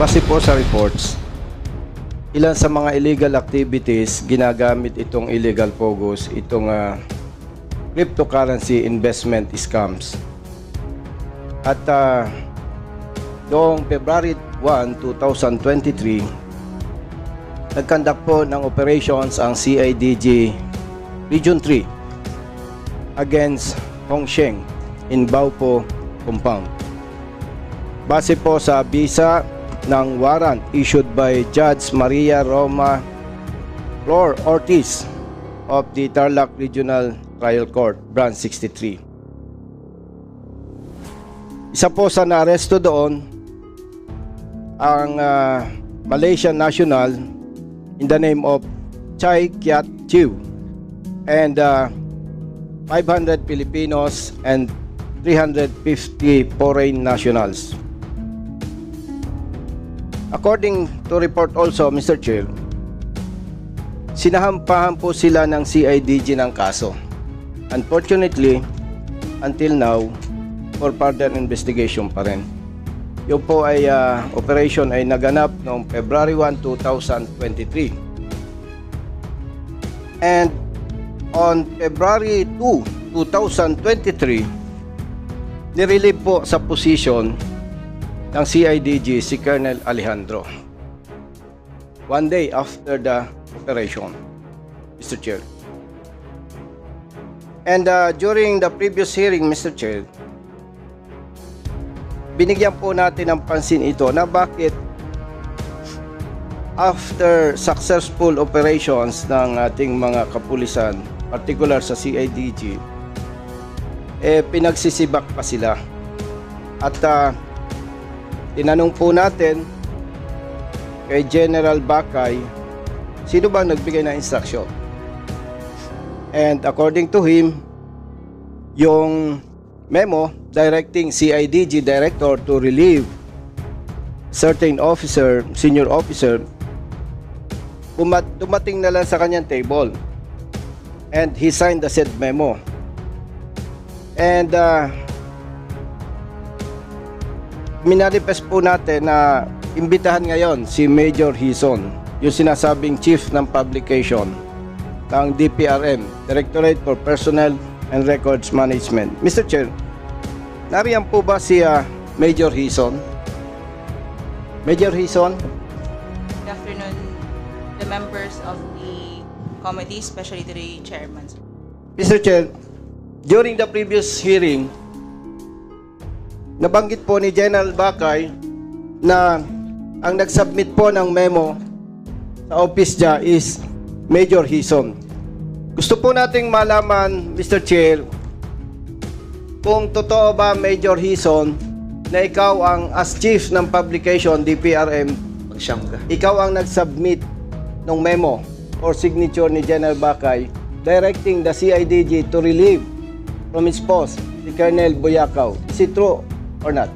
Base po sa reports, ilan sa mga illegal activities ginagamit itong illegal pogos, itong ah, cryptocurrency investment scams. At ah, noong February 1, 2023, nagkandak po ng operations ang CIDG Region 3 against Hongsheng in Baupo Compound. Base po sa visa ng warrant issued by Judge Maria Roma Flor Ortiz of the Tarlac Regional Trial Court, Branch 63. Isa po sa naaresto doon ang ah, Malaysian national in the name of Chai Kiat Chiu and ah, 500 Filipinos and 350 foreign nationals. According to report also, Mr. Chair, sinahampahan po sila ng CIDG ng kaso. Unfortunately, until now, for further investigation pa rin. Yung po ay ah, operation ay naganap noong February 1, 2023. And on February 2, 2023, nirelieve po sa position ng CIDG si Colonel Alejandro. One day after the operation, Mr. Chair. And uh, during the previous hearing, Mr. Chair, binigyan po natin ng pansin ito na bakit after successful operations ng ating mga kapulisan, particular sa CIDG, eh pinagsisibak pa sila. At ah, tinanong po natin kay General Bakay, sino bang nagbigay ng instruction? And according to him, yung memo directing CIDG director to relieve certain officer, senior officer, bumat, dumating na lang sa kanyang table. And he signed the said memo. And uh, minanifest po natin na imbitahan ngayon si Major Hison, yung sinasabing Chief ng Publication ng DPRM, Directorate for Personnel and Records Management. Mr. Chair, nariyan po ba si ah, Major Hison? Major Hison? Good afternoon, the members of the committee, especially the chairman. Mr. Chair, during the previous hearing, nabanggit po ni General Bakay na ang nag-submit po ng memo sa office niya is Major Hison. Gusto po nating malaman, Mr. Chair, kung totoo ba, Major Hison, na ikaw ang as chief ng publication, DPRM, Magsyam ka. ikaw ang nag-submit ng memo or signature ni General Bakay directing the CIDG to relieve from its post si Colonel Boyakaw. Is it true or not?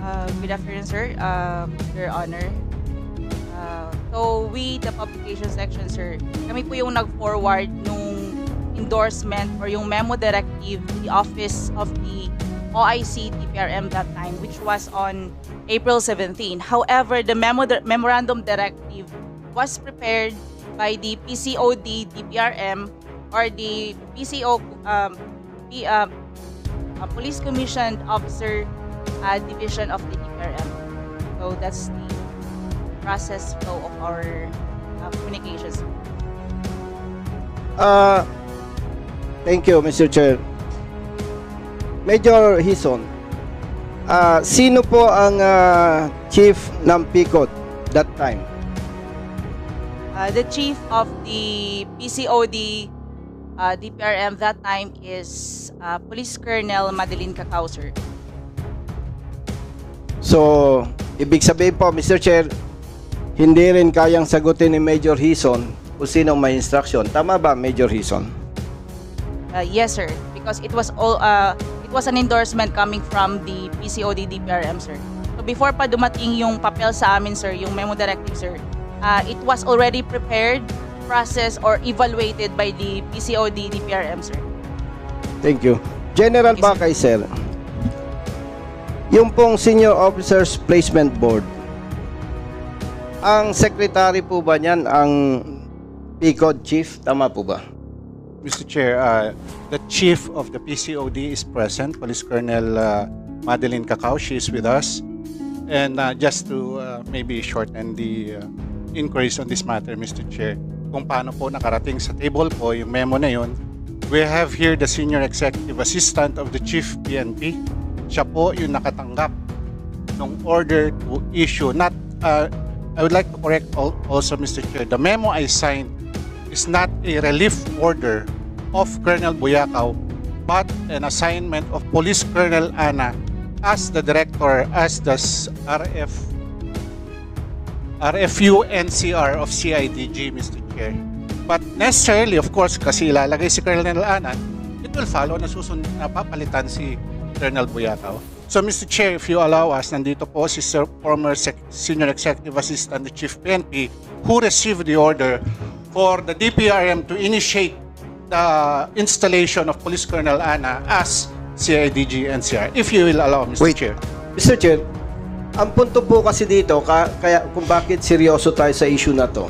Uh, good afternoon, sir. Uh, Your Honor. Uh, so, we, the publication section, sir, kami po yung nag-forward nung endorsement or yung memo directive to the office of the OIC DPRM that time, which was on April 17. However, the memo memorandum directive was prepared by the PCOD DPRM or the PCO um, um, uh, Police Commissioned Officer uh, Division of the DPRM. So that's the process flow of our uh, communications. Uh, thank you, Mr. Chair. Major Hison, ah, sino po ang ah, chief ng PICOT that time? Uh, the chief of the PCOD uh, DPRM that time is uh, Police Colonel Madeline Cacao, sir. So, ibig sabihin po, Mr. Chair, hindi rin kayang sagutin ni Major Hison kung sino may instruction. Tama ba, Major Hison? Uh, yes, sir. Because it was all uh, it was an endorsement coming from the PCOD DPRM, sir. So before pa dumating yung papel sa amin, sir, yung memo directive, sir, uh, it was already prepared, processed, or evaluated by the PCOD DPRM, sir. Thank you. General sir. Bakay, sir. yung pong Senior Officers Placement Board, ang secretary po ba niyan ang PCOD chief? Tama po ba? Mr. Chair, uh, the chief of the PCOD is present, Police Colonel uh, Madeline Cacao. She is with us. And uh, just to uh, maybe shorten the uh, inquiries on this matter, Mr. Chair, kung paano po nakarating sa table po yung memo na yun, we have here the Senior Executive Assistant of the Chief PNP. Siya po yung nakatanggap ng order to issue, not, uh, I would like to correct al- also, Mr. Chair, the memo I signed is not a relief order of Colonel Buyakaw, but an assignment of Police Colonel Ana as the director, as the RF, RFU NCR of CIDG, Mr. Chair. But necessarily, of course, kasi ilalagay si Colonel Ana, it will follow na susunod na papalitan si Colonel Buyakaw. So, Mr. Chair, if you allow us, nandito po si Sir, former Sec- Senior Executive Assistant the Chief PNP who received the order for the DPRM to initiate the installation of Police Colonel Ana as CIDG NCR. If you will allow, Mr. Wait. Chair. Mr. Chair, ang punto po kasi dito, ka, kaya kung bakit seryoso tayo sa issue na to,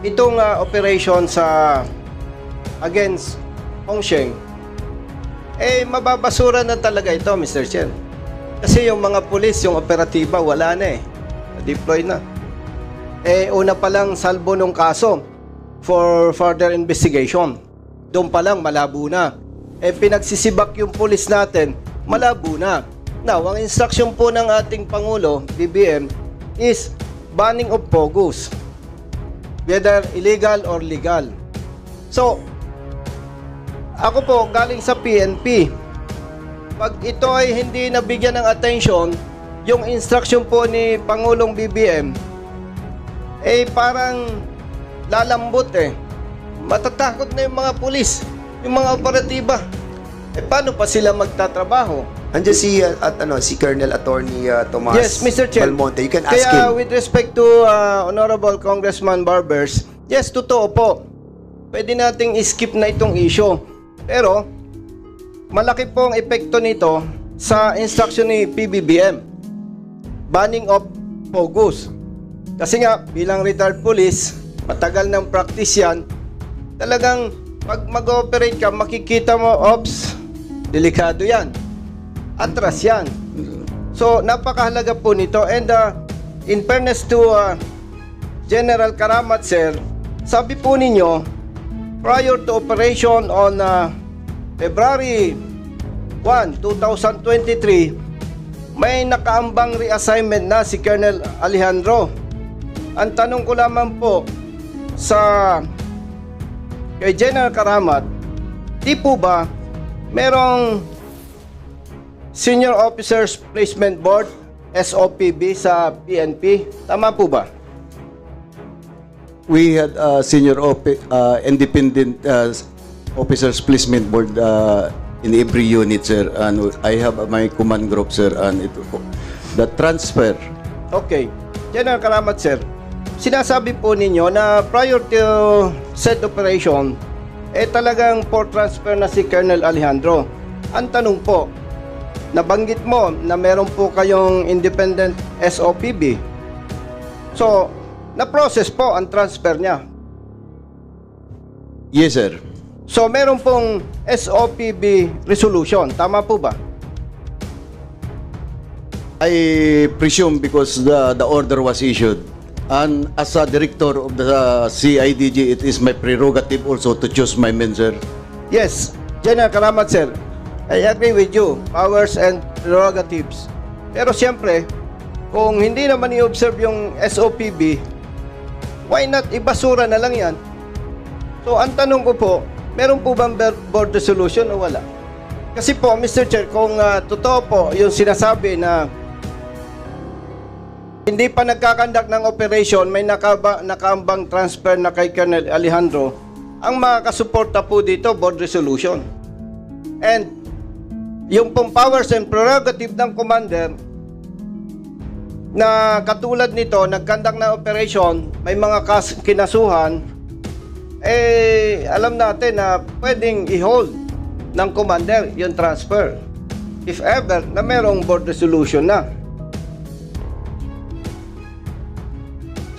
itong ah, operation sa against Hongsheng, eh mababasura na talaga ito, Mr. Chair. Kasi yung mga pulis, yung operatiba, wala na eh. Deploy na. Eh, una pa lang salbo ng kaso for further investigation. Doon pa lang, malabo na. Eh, pinagsisibak yung pulis natin, malabo na. Now, ang instruction po ng ating Pangulo, BBM, is banning of POGOs. Whether illegal or legal. So, ako po, galing sa PNP. Pag ito ay hindi nabigyan ng attention, yung instruction po ni Pangulong BBM, eh parang lalambot eh. Matatakot na yung mga pulis, yung mga operatiba. Eh paano pa sila magtatrabaho? Andiyan si, uh, at, ano, si Colonel Attorney uh, Tomas yes, Mr. Chair. Balmonte. You can ask Kaya him. with respect to uh, Honorable Congressman Barbers, yes, totoo po. Pwede nating skip na itong issue. Pero, malaki po ang epekto nito sa instruction ni PBBM. Banning of POGOs. Kasi nga, bilang retired police, matagal ng practice yan, talagang pag mag-operate ka, makikita mo, ops, delikado yan. Atras yan. So, napakahalaga po nito. And uh, in fairness to uh, General Karamat, sir, sabi po ninyo, prior to operation on uh, February 1, 2023, may nakaambang reassignment na si Colonel Alejandro. Ang tanong ko lamang po sa kay General Karamat, di po ba merong Senior Officers Placement Board, SOPB sa PNP? Tama po ba? We had a senior op- uh, independent uh, officers placement board uh, in every unit, sir. And I have my command group, sir. And it, the transfer, Okay. General Karamat, sir. Sinasabi po ninyo na prior to said operation, eh talagang for transfer na si Colonel Alejandro. Ang tanong po, nabanggit mo na meron po kayong independent SOPB. So, na-process po ang transfer niya. yes, sir. So, meron pong SOPB resolution. Tama po ba? I presume because the, the order was issued. And as a director of the CIDG, it is my prerogative also to choose my men, sir. Yes, General Karamat sir. I agree with you. Powers and prerogatives. Pero siyempre, kung hindi naman i-observe yung SOPB, why not ibasura na lang yan? So, ang tanong ko po, meron po bang board resolution o wala? Kasi po, Mr. Chair, kung ah, totoo po yung sinasabi na hindi pa nagkakandak ng operation, may nakaba, nakaambang transfer na kay Colonel Alejandro, ang makakasuporta po dito, board resolution. And yung pong powers and prerogative ng commander na katulad nito, nagkandak na operation, may mga kas- kinasuhan, eh, alam natin na pwedeng i-hold ng commander yung transfer. if ever, na merong board resolution na.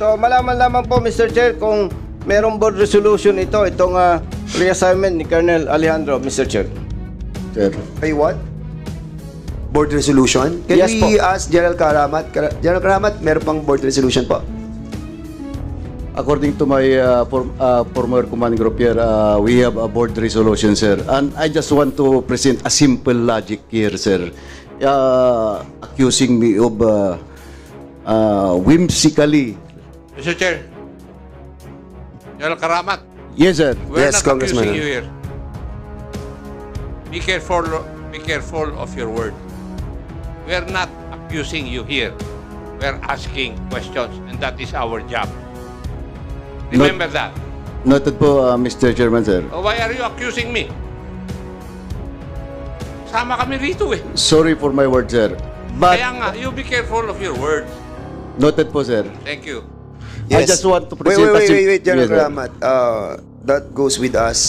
So, malaman lamang po, Mr. Chair, kung merong board resolution ito, itong ah, reassignment ni Colonel Alejandro, Mr. Chair. Sir. Ay, what? Board resolution? Can Yes we po. ask General Karamat? Kara- General Karamat, meron pang board resolution po? According to my uh, for, uh, former command group here, uh, we have a board resolution, sir. And I just want to present a simple logic here, sir. Uh, accusing me of uh, uh, whimsically. Mr. Chair, General Karamat, Yes, sir. we're Yes, not Congressman. accusing you here. Be careful, be careful of your word. We're not accusing you here. We're asking questions, and that is our job. Remember that. Noted po, uh, Mr. Chairman, sir. Oh, why are you accusing me? Sama kami rito eh. Sorry for my word, sir. But Kaya nga, you be careful of your words. noted po, sir. Thank you. I just want to Wait, present wait, wait, sim- wait, wait, General Yes, sir. Karamat. Uh, that goes with us,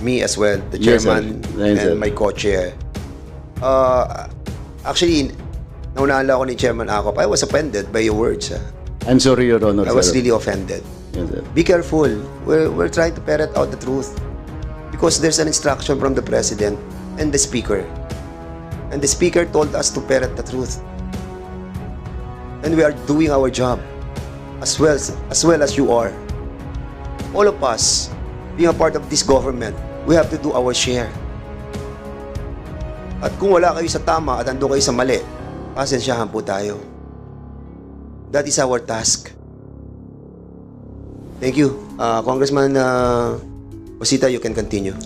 me as well, the Yes, sir. chairman Yes, sir. and my co-chair. Uh, actually, naunahan lang ako ni Chairman Akop. I was offended by your words. ah. I'm sorry, Your Honor, I was sir. really offended. Yes, sir. Be careful. We're, we're trying to ferret out the truth. Because there's an instruction from the President and the Speaker. And the Speaker told us to ferret the truth. And we are doing our job as well as, as well as you are. All of us, being a part of this government, we have to do our share. At kung wala kayo sa tama at ando kayo sa mali, pasensyahan po tayo. That is our task. Thank you. Uh, Congressman uh, Osita, you can continue.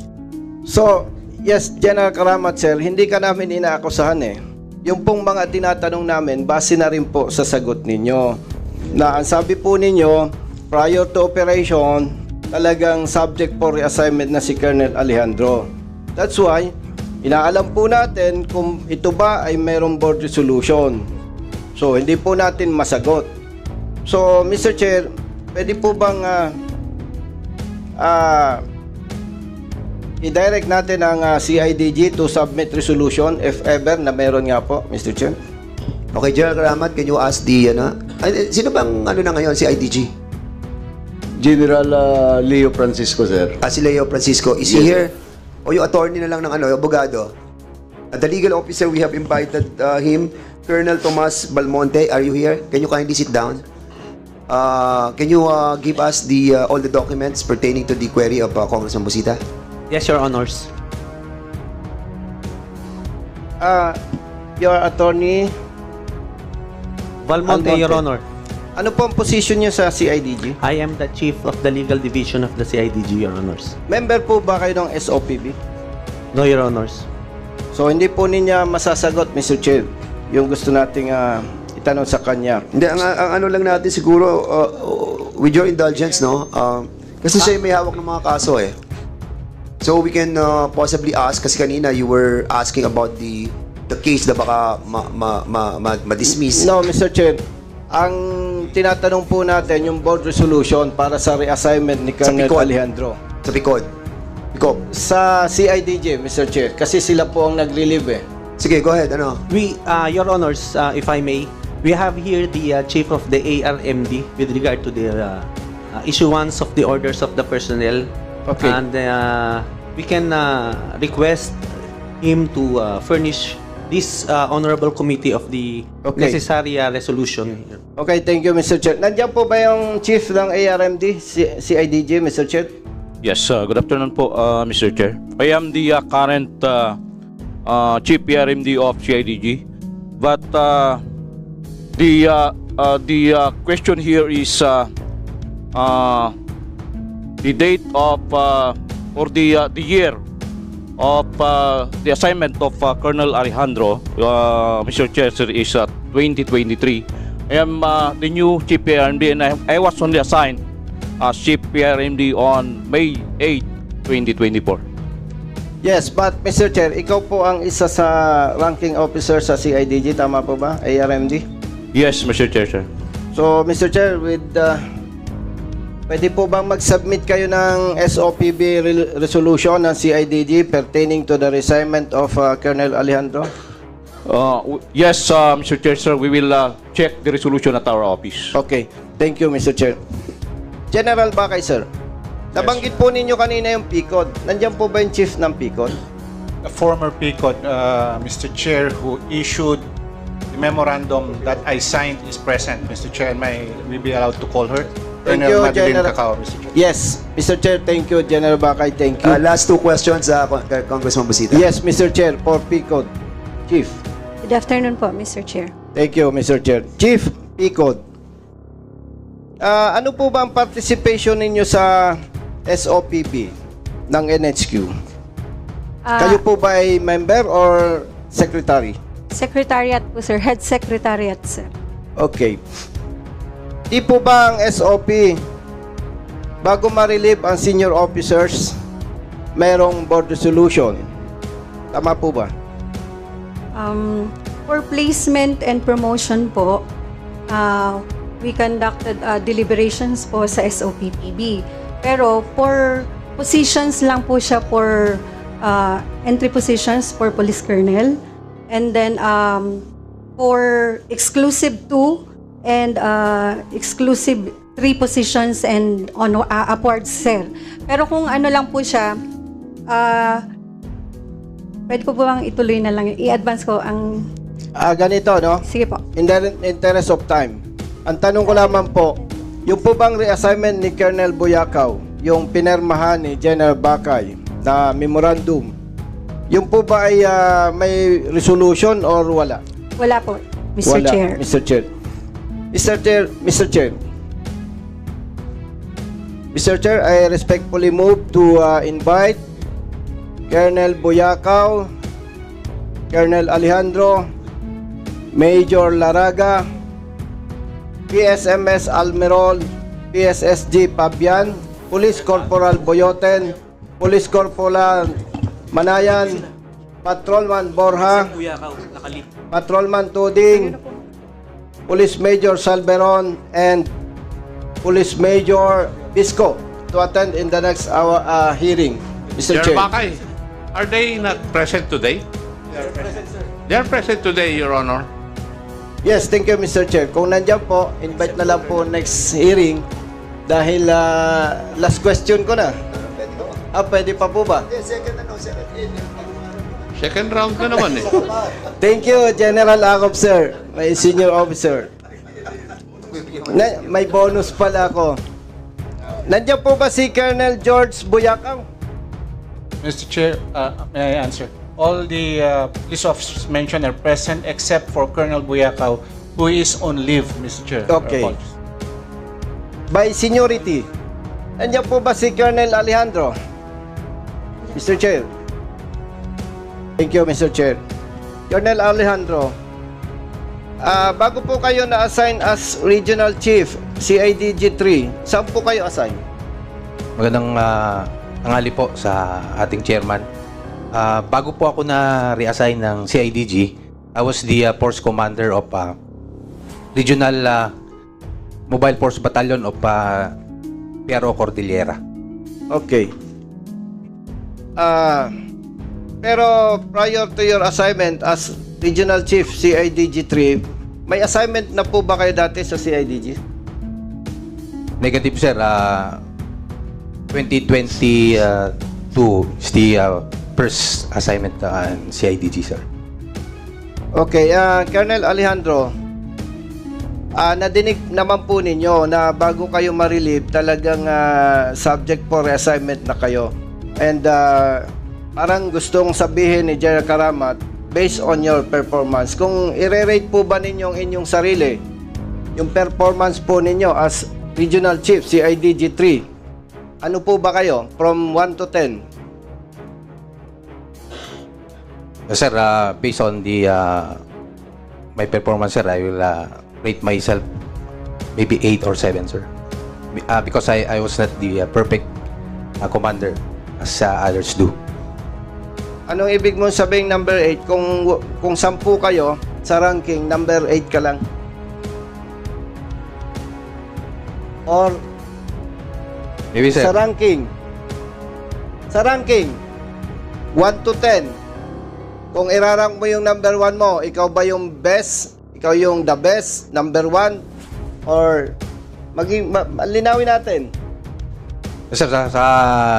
So, yes, General Karamat, sir, hindi ka namin inaakusahan eh. Yung pong mga tinatanong namin, base na rin po sa sagot ninyo. Na ang sabi po ninyo, prior to operation, talagang subject for reassignment na si Colonel Alejandro. That's why, inaalam po natin kung ito ba ay mayroong board resolution. So, hindi po natin masagot. So, Mr. Chair, pwede po bang ah, ah, i-direct natin ang ah, CIDG to submit resolution if ever na meron nga po, Mr. Chair. Okay, General Karamat, can you ask the, ano, ay, sino bang, ano na ngayon, si IDG? General uh, Leo Francisco, sir. Ah, si Leo Francisco, is he Yes, here? O yung attorney na lang ng ano, abogado? Uh, the legal officer, we have invited uh, him, Colonel Tomas Balmonte, are you here? Can you kindly sit down? Uh, can you uh, give us the uh, all the documents pertaining to the query of uh, Congressman Busita? Yes, Your Honors. Ah, your attorney, Valmonte, Almonte. Your Honor. Ano po ang position niyo sa CIDG? I am the Chief of the Legal Division of the CIDG, Your Honors. Member po ba kayo ng SOPB? No, Your Honors. So hindi po niya masasagot, Mr. Chair, yung gusto nating ah, itanong sa kanya. Hindi, ang, ang ano lang natin siguro, uh, with your indulgence, no? Um, kasi siya yung may hawak ng mga kaso eh. So we can uh, possibly ask, kasi kanina you were asking about the the case na baka ma, ma, ma, ma, ma-dismiss. No, Mr. Chair, ang tinatanong po natin yung board resolution para sa reassignment ni Colonel Picot. Alejandro. Sa Picod. Picop. Sa CIDG, Mr. Chair, kasi sila po ang nag-relieve eh. Sige, go ahead. Ano? We, uh, Your Honors, uh, if I may, we have here the uh, Chief of the ARMD with regard to the uh, uh, issuance of the orders of the personnel. Okay. And uh, we can uh, request him to uh, furnish this uh, honorable committee of the Okay. necessary uh, resolution. Okay, thank you, Mr. Chair. Nandiyan po ba yung chief ng ARMD, CIDG, Mr. Chair? Yes, uh, good afternoon po, uh, Mr. Chair. I am the uh, current uh, uh, Chief PRMD of CIDG. But uh, the uh, uh, the uh, question here is uh, uh, the date of uh, or the uh, the year of uh, the assignment of uh, Colonel Alejandro, uh, Mr. Sir, is uh, 2023. I am uh, the new Chief PRMD and I, I was only assigned as Chief PRMD on May 8, 2024. Yes, but Mr. Chair, ikaw po ang isa sa ranking officer sa CIDG, tama po ba? ARMD? Yes, Mr. Chair, sir. So, Mr. Chair, with uh, pwede po bang mag-submit kayo ng SOPB re- resolution ng CIDG pertaining to the reassignment of uh, Colonel Alejandro? Uh, yes, uh, Mr. Chair, sir, we will uh, check the resolution at our office. Okay. Thank you, Mr. Chair. General Bakay, sir. Nabanggit po ninyo kanina yung PICOD. Nandiyan po ba yung chief ng PICOD? The former PICOT, uh, Mr. Chair, who issued the memorandum that I signed is present. Mr. Chair, may we be allowed to call her? Thank Colonel you, Madeline General. Cacao, Mr. Chair. Yes, Mr. Chair, thank you. General Bakay, thank you. Uh, last two questions, uh, Con- Congressman Busita. yes, Mr. Chair, for PICOD. Chief. Good afternoon po, Mr. Chair. Thank you, Mr. Chair. Chief PICOD. Ah, ano po ba ang participation ninyo sa SOPB ng NHQ? Ah, Kayo po ba ay member or secretary? Secretariat po, sir. Head Secretariat, sir. Okay. Di po ba ang SOP bago ma-relieve ang senior officers, merong board resolution? Tama po ba? Um, for placement and promotion po, uh, we conducted uh, deliberations po sa SOPPB. Pero for positions lang po siya for uh, entry positions for police colonel. And then um, for exclusive 2 and uh, exclusive 3 positions and on uh, upwards, sir. Pero kung ano lang po siya, uh, pwede po ba bang ituloy na lang, i-advance ko ang, Ah, ganito, no? sige po. In the interest of time, ang tanong ko lamang po, yung po bang reassignment ni Colonel Buyakaw, yung pinirmahan ni General Bakay na memorandum, yung po ba ay ah, may resolution or wala? Wala po, Mr. wala, Chair. Mr. Chair. Mr. Chair, Mr. Chair. Mr. Chair, I respectfully move to uh, invite Colonel Buyakaw, Colonel Alejandro, Major Laraga, PSMS Almerol, PSSG Pabian, Police Corporal Boyoten, Police Corporal Manayan, Patrolman Borja, Patrolman Tuding, Police Major Salveron, and Police Major Bisco to attend in the next hour uh, hearing. Mr. Chair. Bakay, are they not present today? They are present today, Your Honor. Yes, thank you, Mr. Chair. Kung nandiyan po, invite na lang po next hearing dahil uh, last question ko na. Ah, pwede pa po ba? Second round na naman eh. Thank you, General Akop, sir. May senior officer. Na, may bonus pala ako. Nandiyan po ba si Colonel George Buyakaw? Mr. Chair, uh, may I answer? All the uh, police officers mentioned are present except for Colonel Buyakaw, who is on leave, Mr. Chair. Okay. By seniority. Nandiyan po ba si Colonel Alejandro? Mr. Chair. Thank you, Mr. Chair. Colonel Alejandro, ah bago po kayo na-assign as Regional Chief, CIDG 3, saan po kayo assign? Magandang ah, tanghali po sa ating chairman. Ah, bago po ako na reassign ng CIDG, I was the ah, force commander of ah, Regional ah, Mobile Force Battalion of ah, Piero Cordillera. Okay. Ah, pero prior to your assignment as Regional Chief CIDG 3, may assignment na po ba kayo dati sa CIDG? Negative sir, ah, 2022 is the ah, first assignment uh, CIDG sir. Okay, ah Colonel Alejandro, ah nadinig naman po ninyo na bago kayo ma-relieve, talagang ah, subject for reassignment na kayo. And ah, parang gustong sabihin ni General Karamat, based on your performance, kung i-rate po ba ninyo ang inyong sarili, yung performance po ninyo as Regional Chief, CIDG 3, ano po ba kayo? From 1 to 10? Sir, uh, based on the uh, my performance, sir, I will uh, rate myself maybe 8 or 7, sir. Uh, because I, I was not the uh, perfect uh, commander as uh, others do. Anong ibig mong sabing number 8? Kung, kung 10 kayo, sa ranking, number 8 ka lang. Or Maybe, sir. sa ranking, sa ranking, 1 to 10, kung irarang mo yung number one mo, ikaw ba yung best? Ikaw yung the best, number one? Or, maging, ma- linawin natin. Sir, sa, sa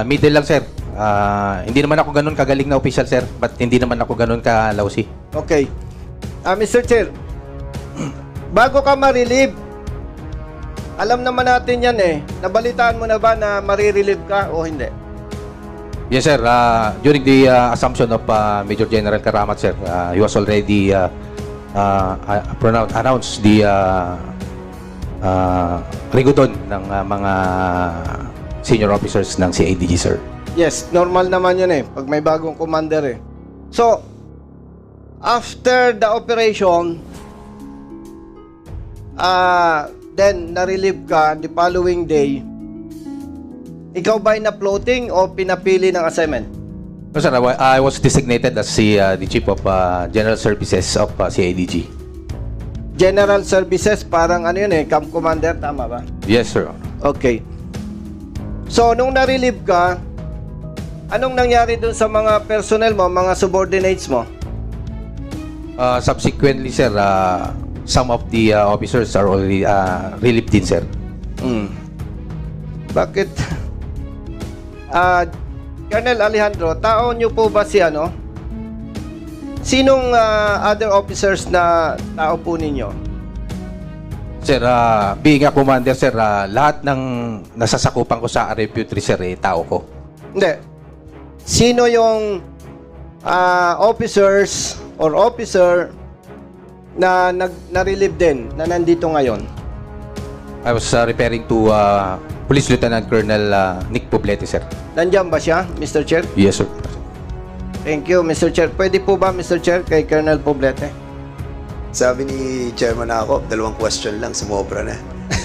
middle lang, sir. Ah, hindi naman ako ganun kagaling na official, sir. But hindi naman ako ganun ka-lousy. Okay. Ah, Mr. Chair, bago ka ma-relieve, alam naman natin yan eh. Nabalitaan mo na ba na marirelieve ka o hindi? Yes, sir. Ah, during the ah, assumption of ah, Major General Karamat, sir, ah, he was already uh, uh, pronoun- announced the uh, uh, rigodon ng ah, mga senior officers ng CIDG, sir. Yes, normal naman yun eh. Pag may bagong commander eh. So, after the operation, ah, then na-relieve ka the following day, ikaw ba na-floating o pinapili ng assignment? No, sir, I wa- I was designated as the, ah, the Chief of ah, General Services of ah, CIDG. General Services, parang ano yun eh, Camp Commander, tama ba? Yes, sir. Okay. So, nung na-relieve ka, anong nangyari dun sa mga personnel mo, mga subordinates mo? Uh, subsequently, sir, uh, some of the uh, officers are already uh, relieved din, sir. Mm. Bakit? Ah, Colonel Alejandro, tao niyo po ba si ano? Sinong ah, other officers na tao po ninyo? Sir, uh, being a commander, sir, uh, lahat ng nasasakupan ko sa RFU 3, sir, eh, tao ko. Hindi. Sino yung ah, officers or officer na nag na-relieve din na nandito ngayon? I was uh, referring to uh, Police Lieutenant Colonel uh, Nick Poblete, sir. Nandiyan ba siya, Mr. Chair? Yes, sir. Thank you, Mr. Chair. Pwede po ba, Mr. Chair, kay Colonel Poblete? Sabi ni Chairman ako, dalawang question lang, sumobra na.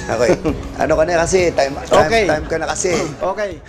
Okay. ano ka na kasi, time, time, Okay. time ka na kasi. Okay.